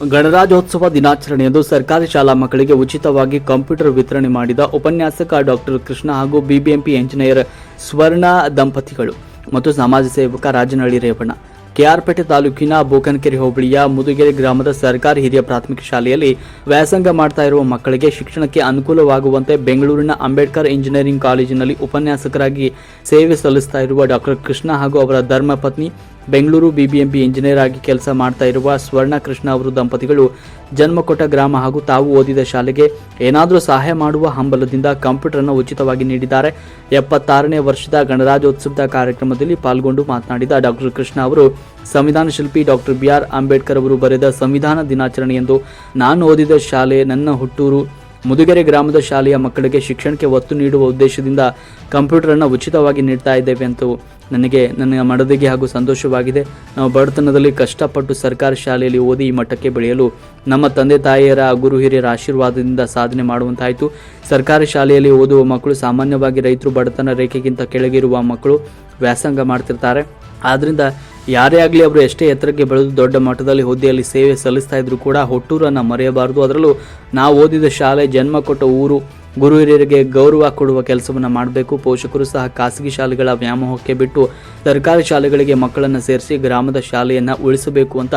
ಗಣರಾಜ್ಯೋತ್ಸವ ದಿನಾಚರಣೆಯಂದು ಸರ್ಕಾರಿ ಶಾಲಾ ಮಕ್ಕಳಿಗೆ ಉಚಿತವಾಗಿ ಕಂಪ್ಯೂಟರ್ ವಿತರಣೆ ಮಾಡಿದ ಉಪನ್ಯಾಸಕ ಡಾಕ್ಟರ್ ಕೃಷ್ಣ ಹಾಗೂ ಬಿಬಿಎಂಪಿ ಎಂಜಿನಿಯರ್ ಸ್ವರ್ಣ ದಂಪತಿಗಳು ಮತ್ತು ಸಮಾಜ ಸೇವಕ ರಾಜನಹಳ್ಳಿ ರೇವಣ್ಣ. ಕೆಆರ್ಪೇಟೆ ತಾಲೂಕಿನ ಬೋಕನಕೆರೆ ಹೋಬಳಿಯ ಮುದುಗೆರೆ ಗ್ರಾಮದ ಸರ್ಕಾರಿ ಹಿರಿಯ ಪ್ರಾಥಮಿಕ ಶಾಲೆಯಲ್ಲಿ ವ್ಯಾಸಂಗ ಮಾಡ್ತಾ ಇರುವ ಮಕ್ಕಳಿಗೆ ಶಿಕ್ಷಣಕ್ಕೆ ಅನುಕೂಲವಾಗುವಂತೆ ಬೆಂಗಳೂರಿನ ಅಂಬೇಡ್ಕರ್ ಇಂಜಿನಿಯರಿಂಗ್ ಕಾಲೇಜಿನಲ್ಲಿ ಉಪನ್ಯಾಸಕರಾಗಿ ಸೇವೆ ಸಲ್ಲಿಸ್ತಾ ಇರುವ ಡಾಕ್ಟರ್ ಕೃಷ್ಣ ಹಾಗೂ ಅವರ ಧರ್ಮಪತ್ನಿ ಬೆಂಗಳೂರು ಬಿಬಿಎಂಪಿ ಇಂಜಿನಿಯರ್ ಆಗಿ ಕೆಲಸ ಮಾಡ್ತಾ ಇರುವ ಸ್ವರ್ಣ ಕೃಷ್ಣ ಅವರು ದಂಪತಿಗಳು ಜನ್ಮಕೊಟ್ಟ ಗ್ರಾಮ ಹಾಗೂ ತಾವು ಓದಿದ ಶಾಲೆಗೆ ಏನಾದರೂ ಸಹಾಯ ಮಾಡುವ ಹಂಬಲದಿಂದ ಕಂಪ್ಯೂಟರ್ ಅನ್ನು ಉಚಿತವಾಗಿ ನೀಡಿದ್ದಾರೆ. ಎಪ್ಪತ್ತಾರನೇ ವರ್ಷದ ಗಣರಾಜ್ಯೋತ್ಸವದ ಕಾರ್ಯಕ್ರಮದಲ್ಲಿ ಪಾಲ್ಗೊಂಡು ಮಾತನಾಡಿದ ಡಾಕ್ಟರ್ ಕೃಷ್ಣ ಅವರು, ಸಂವಿಧಾನ ಶಿಲ್ಪಿ ಡಾಕ್ಟರ್ ಬಿ ಆರ್ ಅಂಬೇಡ್ಕರ್ ಅವರು ಬರೆದ ಸಂವಿಧಾನ ದಿನಾಚರಣೆ ಎಂದು ನಾನು ಓದಿದ ಶಾಲೆ ನನ್ನ ಹುಟ್ಟೂರು. ಮುದುಗೆರೆ ಗ್ರಾಮದ ಶಾಲೆಯ ಮಕ್ಕಳಿಗೆ ಶಿಕ್ಷಣಕ್ಕೆ ಒತ್ತು ನೀಡುವ ಉದ್ದೇಶದಿಂದ ಕಂಪ್ಯೂಟರ್ ಅನ್ನು ಉಚಿತವಾಗಿ ನೀಡ್ತಾ ಇದ್ದೇವೆ ಅಂತ ನನಗೆ, ನನ್ನ ಮಡದಿಗೆ ಹಾಗೂ ಸಂತೋಷವಾಗಿದೆ. ನಾವು ಬಡತನದಲ್ಲಿ ಕಷ್ಟಪಟ್ಟು ಸರ್ಕಾರಿ ಶಾಲೆಯಲ್ಲಿ ಓದಿ ಈ ಮಟ್ಟಕ್ಕೆ ಬೆಳೆಯಲು ನಮ್ಮ ತಂದೆ, ತಾಯಿಯರ ಗುರು ಹಿರಿಯರ ಆಶೀರ್ವಾದದಿಂದ ಸಾಧನೆ ಮಾಡುವಂತಾಯಿತು. ಸರ್ಕಾರಿ ಶಾಲೆಯಲ್ಲಿ ಓದುವ ಮಕ್ಕಳು ಸಾಮಾನ್ಯವಾಗಿ ರೈತರು ಬಡತನ ರೇಖೆಗಿಂತ ಕೆಳಗಿರುವ ಮಕ್ಕಳು ವ್ಯಾಸಂಗ ಮಾಡ್ತಿರ್ತಾರೆ. ಆದ್ದರಿಂದ ಯಾರೇ ಆಗಲಿ ಅವರು ಎಷ್ಟೇ ಎತ್ತರಕ್ಕೆ ಬೆಳೆದು ದೊಡ್ಡ ಮಟ್ಟದಲ್ಲಿ ಹುದ್ದೆಯಲ್ಲಿ ಸೇವೆ ಸಲ್ಲಿಸ್ತಾ ಇದ್ರು ಕೂಡ ಹುಟ್ಟೂರನ್ನು ಮರೆಯಬಾರದು. ಅದರಲ್ಲೂ ನಾವು ಓದಿದ ಶಾಲೆ ಜನ್ಮ ಕೊಟ್ಟ ಊರು ಗುರು ಹಿರಿಯರಿಗೆ ಗೌರವ ಕೊಡುವ ಕೆಲಸವನ್ನು ಮಾಡಬೇಕು. ಪೋಷಕರು ಸಹ ಖಾಸಗಿ ಶಾಲೆಗಳ ವ್ಯಾಮೋಹಕ್ಕೆ ಬಿಟ್ಟು ಸರ್ಕಾರಿ ಶಾಲೆಗಳಿಗೆ ಮಕ್ಕಳನ್ನು ಸೇರಿಸಿ ಗ್ರಾಮದ ಶಾಲೆಯನ್ನು ಉಳಿಸಬೇಕು ಅಂತ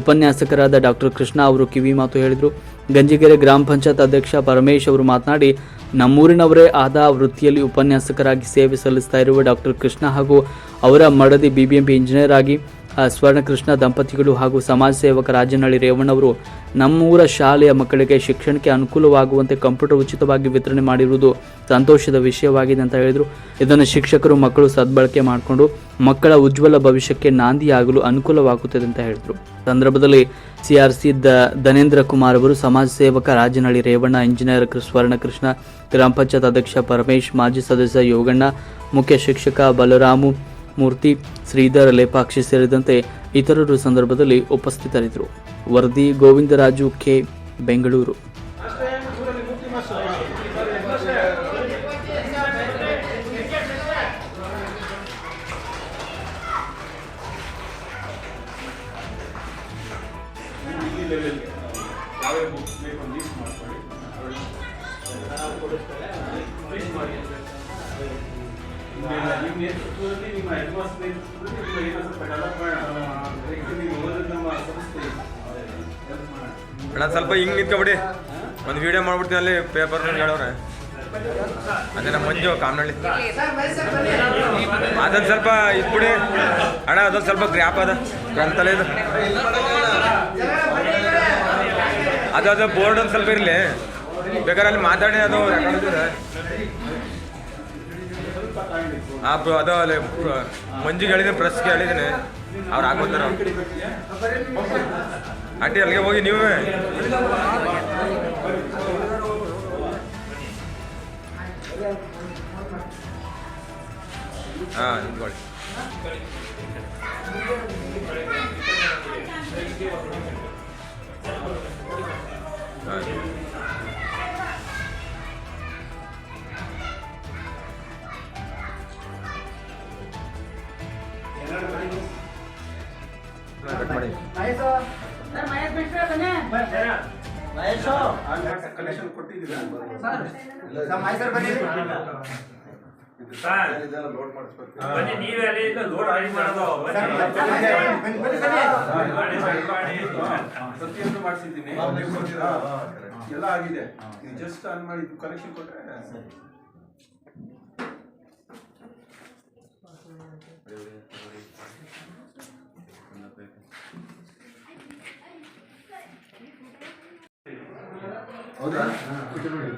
ಉಪನ್ಯಾಸಕರಾದ ಡಾಕ್ಟರ್ ಕೃಷ್ಣ ಅವರು ಕಿವಿ ಮಾತು ಹೇಳಿದರು. ಗಂಜಿಗೆರೆ ಗ್ರಾಮ ಪಂಚಾಯತ್ ಅಧ್ಯಕ್ಷ ಪರಮೇಶ್ ಅವರು ಮಾತನಾಡಿ, ನಮ್ಮೂರಿನವರೇ ಆದ ವೃತ್ತಿಯಲ್ಲಿ ಉಪನ್ಯಾಸಕರಾಗಿ ಸೇವೆ ಸಲ್ಲಿಸ್ತಾ ಇರುವ ಡಾಕ್ಟರ್ ಕೃಷ್ಣ ಹಾಗೂ ಅವರ ಮಡದಿ ಬಿಬಿಎಂಪಿ ಇಂಜಿನಿಯರ್ ಆಗಿ ಸ್ವರ್ಣಕೃಷ್ಣ ದಂಪತಿಗಳು ಹಾಗೂ ಸಮಾಜ ಸೇವಕ ರಾಜನಹಳ್ಳಿ ರೇವಣ್ಣವರು ನಮ್ಮೂರ ಶಾಲೆಯ ಮಕ್ಕಳಿಗೆ ಶಿಕ್ಷಣಕ್ಕೆ ಅನುಕೂಲವಾಗುವಂತೆ ಕಂಪ್ಯೂಟರ್ ಉಚಿತವಾಗಿ ವಿತರಣೆ ಮಾಡಿರುವುದು ಸಂತೋಷದ ವಿಷಯವಾಗಿದೆ ಅಂತ ಹೇಳಿದರು. ಇದನ್ನು ಶಿಕ್ಷಕರು, ಮಕ್ಕಳು ಸದ್ಬಳಕೆ ಮಾಡಿಕೊಂಡು ಮಕ್ಕಳ ಉಜ್ವಲ ಭವಿಷ್ಯಕ್ಕೆ ನಾಂದಿಯಾಗಲು ಅನುಕೂಲವಾಗುತ್ತದೆ ಅಂತ ಹೇಳಿದರು. ಸಂದರ್ಭದಲ್ಲಿ ಸಿಆರ್ಸಿ ದ ಧನೇಂದ್ರ ಕುಮಾರ್ ಅವರು ಸಮಾಜ ಸೇವಕ ರಾಜನಹಳ್ಳಿ ರೇವಣ್ಣ, ಇಂಜಿನಿಯರ್ ಸ್ವರ್ಣಕೃಷ್ಣ, ಗ್ರಾಮ ಪಂಚಾಯತ್ ಅಧ್ಯಕ್ಷ ಪರಮೇಶ್, ಮಾಜಿ ಸದಸ್ಯ ಯೋಗಣ್ಣ, ಮುಖ್ಯ ಶಿಕ್ಷಕ ಬಲರಾಮು ಮೂರ್ತಿ ಶ್ರೀಧರ ಲೇಪಾಕ್ಷಿ ಸೇರಿದಂತೆ ಇತರರು ಸಂದರ್ಭದಲ್ಲಿ ಉಪಸ್ಥಿತರಿದ್ದರು. ವರದಿ ಗೋವಿಂದರಾಜು ಕೆ. ಬೆಂಗಳೂರು. ಅಣ್ಣ, ಸ್ವಲ್ಪ ಹಿಂಗೆ ನಿಂತ್ಕೊಬಿಡಿ. ಒಂದು ವಿಡಿಯೋ ಮಾಡ್ಬಿಡ್ತೀನಿ ಅಲ್ಲಿ ಪೇಪರ್ ಹೇಳೋರೆ. ಅದೇ ನಮ್ಮ ಮಂಜು ಕಾಮನಹಳ್ಳಿ ಅದೊಂದು ಸ್ವಲ್ಪ ಇಟ್ಬಿಡಿ ಅಣ್ಣ, ಅದೊಂದು ಸ್ವಲ್ಪ ಗ್ರ್ಯಾಪ್ ಅದ. ಗ್ರಂಥಾಲಯ ಇದು ಅದು ಅದು ಬೋರ್ಡ್ ಒಂದು ಸ್ವಲ್ಪ ಇರಲಿ. ಬೇಕಾದ್ರೆ ಅಲ್ಲಿ ಮಾತಾಡಿ, ಅದು ಆ ಬ್ರೋ ಅದು ಅಲ್ಲಿ ಮಂಜಿಗೆ ಹೇಳಿದ್ದೀನಿ ಪ್ರೆಸ್ಗೆ ಹೇಳಿದ್ದೀನಿ ಅವ್ರು ಹಾಕೋತಾರ ಆಂಟಿ, ಅಲ್ಲಿಗೆ ಹೋಗಿ ನೀವೇ. ಹಾಂ, ನಿಂತ್ಕೊಳ್ಳಿ. ಹಾಂ. ಮಾಡಿ ಕನೆಕ್ಷನ್ ಕೊಟ್ಟಿದ್ದೀರಾ? ಬನ್ನಿ. ನೀವೇ ಲೋಡ್ ರೆಡಿ ಮಾಡೋದು. ಪ್ರತಿಯೊಂದು ಮಾಡಿಸಿದ್ದೀನಿ. ಎಲ್ಲ ಆಗಿದೆ. ನೀವು ಜಸ್ಟ್ ಆನ್ ಮಾಡಿ ಕಲೆಕ್ಷನ್ ಕೊಟ್ಟರೆ 어디? 그쪽을.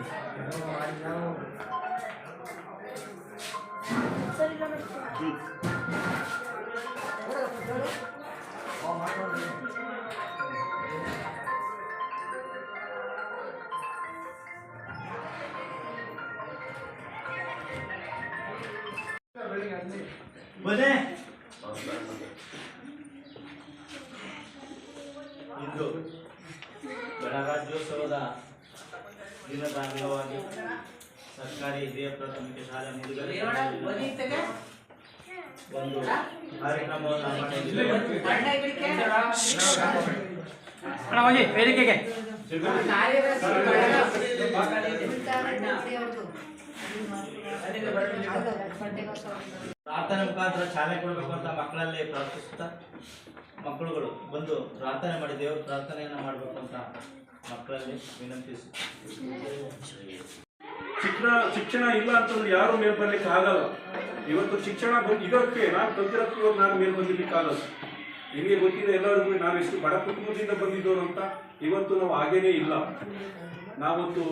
뭐지? 아, 네. ಸರ್ಕಾರಿ ಹಿರಿಯ ಪ್ರಾಥಮಿಕ ಶಾಲೆ ಮುದುಗರೆ ಒಂದು ಕಾರ್ಯಕ್ರಮವನ್ನು ವೇದಿಕೆಗೆ. ಪ್ರಾರ್ಥನೆ ಮುಖಾಂತರ ಶಾಲೆ ಕೊಡಬೇಕು ಅಂತ ಮಕ್ಕಳಲ್ಲಿ ಪ್ರಾರ್ಥಿಸುತ್ತಾ ಮಕ್ಕಳುಗಳು ಬಂದು ಪ್ರಾರ್ಥನೆ ಮಾಡಿ ದೇವ್ರ ಪ್ರಾರ್ಥನೆಯನ್ನು ಮಾಡಬೇಕು ಅಂತ ಮಕ್ಕಳಲ್ಲಿ ವಿನಂತಿಸಿ ಶಿಕ್ಷಣ ಶಿಕ್ಷಣ ಇಲ್ಲ ಅಂತಂದ್ರೆ ಯಾರು ಮೇಲ್ ಬರ್ಲಿಕ್ಕೆ ಆಗಲ್ಲ. ಇವತ್ತು ಶಿಕ್ಷಣ ಇದಕ್ಕೆ ನಾನು ಕಲ್ತಿರೋದಕ್ಕೆ ಇವತ್ತು ನಾನು ಮೇಲ್ ಬಂದಿರ್ಲಿಕ್ಕೆ ಆಗಲ್ಲ. ನಿಮಗೆ ಗೊತ್ತಿದೆ ಎಲ್ಲರಿಗೂ ನಾವು ಎಷ್ಟು ಬಡ ಕುಟುಂಬದಿಂದ ಬಂದಿದ್ದವರು ಅಂತ. ಇವತ್ತು ನಾವು ಹಾಗೇನೇ ಇಲ್ಲ. ನಾವೊಂದು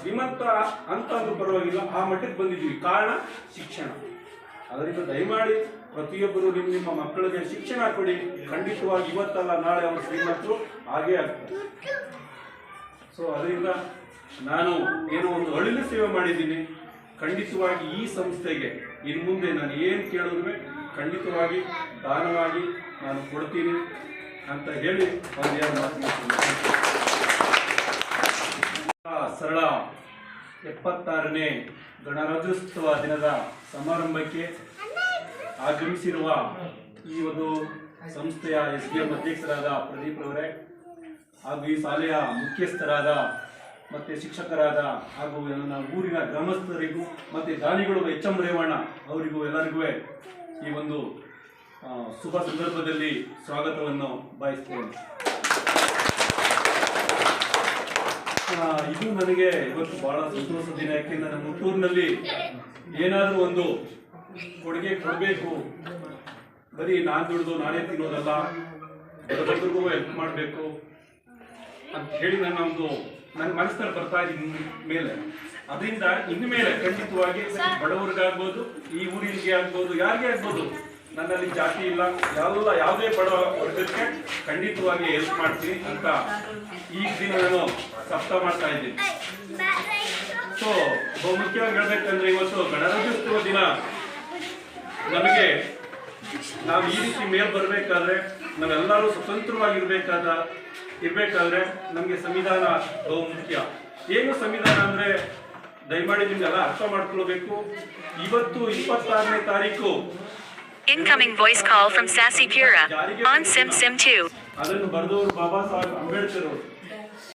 ಶ್ರೀಮಂತ ಅಂತ ಅಂದ್ರೂ ಪರವಾಗಿಲ್ಲ. ಆ ಮಟ್ಟಕ್ಕೆ ಬಂದಿದ್ದೀವಿ. ಕಾರಣ ಶಿಕ್ಷಣ. ಅದರಿಂದ ದಯಮಾಡಿ ಪ್ರತಿಯೊಬ್ಬರು ನಿಮ್ಮ ನಿಮ್ಮ ಮಕ್ಕಳಿಗೆ ಶಿಕ್ಷಣ ಕೊಡಿ. ಖಂಡಿತವಾಗಿ ಇವತ್ತಲ್ಲ ನಾಳೆ ಅವರು ಶ್ರೀಮಂತರು, ಹಾಗೇ ಆಗ್ತಾರೆ. ಸೊ ಅದರಿಂದ ನಾನು ಏನೋ ಒಂದು ಅಳಿಲ ಸೇವೆ ಮಾಡಿದ್ದೀನಿ. ಖಂಡಿತವಾಗಿ ಈ ಸಂಸ್ಥೆಗೆ ಇನ್ನು ಮುಂದೆ ನಾನು ಏನು ಕೇಳಿದ್ರು ಖಂಡಿತವಾಗಿ ದಾನವಾಗಿ ನಾನು ಕೊಡ್ತೀನಿ ಅಂತ ಹೇಳಿ ಒಂದೇನು ಸರಳ ಎಪ್ಪತ್ತಾರನೇ ಗಣರಾಜ್ಯೋತ್ಸವ ದಿನದ ಸಮಾರಂಭಕ್ಕೆ ಆಗಮಿಸಿರುವ ಈ ಒಂದು ಸಂಸ್ಥೆಯ ಎಸ್ ಡಿ ಎಂ ಅಧ್ಯಕ್ಷರಾದ ಪ್ರದೀಪ್ ಅವರೇ ಹಾಗೂ ಈ ಶಾಲೆಯ ಮುಖ್ಯಸ್ಥರಾದ ಮತ್ತೆ ಶಿಕ್ಷಕರಾದ ಹಾಗೂ ನನ್ನ ಊರಿನ ಗ್ರಾಮಸ್ಥರಿಗೂ ಮತ್ತೆ ದಾನಿಗಳು ಎಚ್ ಎಂ ರೇವಣ್ಣ ಅವರಿಗೂ ಎಲ್ಲರಿಗೂ ಈ ಒಂದು ಶುಭ ಸಂದರ್ಭದಲ್ಲಿ ಸ್ವಾಗತವನ್ನು ಬಯಸ್ತೇನೆ. ಇದು ನನಗೆ ಇವತ್ತು ಬಹಳ ಸಂತೋಷದ ದಿನ, ಯಾಕೆಂದ್ರೆ ನಮ್ಮ ಹುಟ್ಟೂರಿನಲ್ಲಿ ಏನಾದರೂ ಒಂದು ಕೊಡುಗೆ ಕೊಡಬೇಕು. ಬರೀ ನಾನು ದುಡಿದು ನಾನೇ ತಿನ್ನೋದಲ್ಲ ಎಲ್ಲರಿಗೂ ಹೆಲ್ಪ್ ಮಾಡಬೇಕು ಅಂತ ಹೇಳಿ ನನ್ನ ಒಂದು ನನ್ನ ಮನಸ್ಸಲ್ಲಿ ಬರ್ತಾ ಇದ್ದೀನಿ ಮೇಲೆ. ಅದರಿಂದ ಇನ್ನು ಮೇಲೆ ಖಂಡಿತವಾಗಿ ಬಡವರಿಗಾಗ್ಬೋದು ಈ ಊರಿಗೆ ಆಗ್ಬೋದು ಯಾರಿಗೆ ಆಗ್ಬೋದು ನನ್ನಲ್ಲಿ ಜಾತಿ ಇಲ್ಲ. ಎಲ್ಲ ಯಾವುದೇ ಬಡ ವರ್ಗಕ್ಕೆ ಖಂಡಿತವಾಗಿ ಹೆಲ್ಪ್ ಮಾಡ್ತೀನಿ ಅಂತ ಈ ದಿನ ನಾನು ಸಪ್ತ ಮಾಡ್ತಾ ಇದ್ದೀನಿ. ಸೊ ಬಹುಮುಖ್ಯವಾಗಿ ಹೇಳ್ಬೇಕಂದ್ರೆ ಇವತ್ತು ಗಣರಾಜ್ಯೋತ್ಸವ ದಿನ. ನಮಗೆ ನಾವು ಈ ರೀತಿ ಮೇಲ್ ಬರಬೇಕಾದ್ರೆ ನಾವೆಲ್ಲರೂ ಸ್ವತಂತ್ರವಾಗಿರ್ಬೇಕಾದ ಇರ್ಬೇಕಾದ್ರೆ ನಮಗೆ ಸಂವಿಧಾನ ಬಹು ಮುಖ್ಯ ಏನು ಸಂವಿಧಾನ ಅಂದ್ರೆ ದಯಮಾಡಿ ನಿಮ್ಗೆಲ್ಲ ಅರ್ಥ ಮಾಡ್ಕೊಳ್ಬೇಕು ಇವತ್ತು ಇಪ್ಪತ್ತಾರನೇ ತಾರೀಕು Incoming voice call from Sassy Pura. On sim Sim 2. ಅದನ್ನು ಬರೆದವರು ಬಾಬಾ ಸಾಹೇಬ್ ಅಂಬೇಡ್ಕರ್ ಅವರು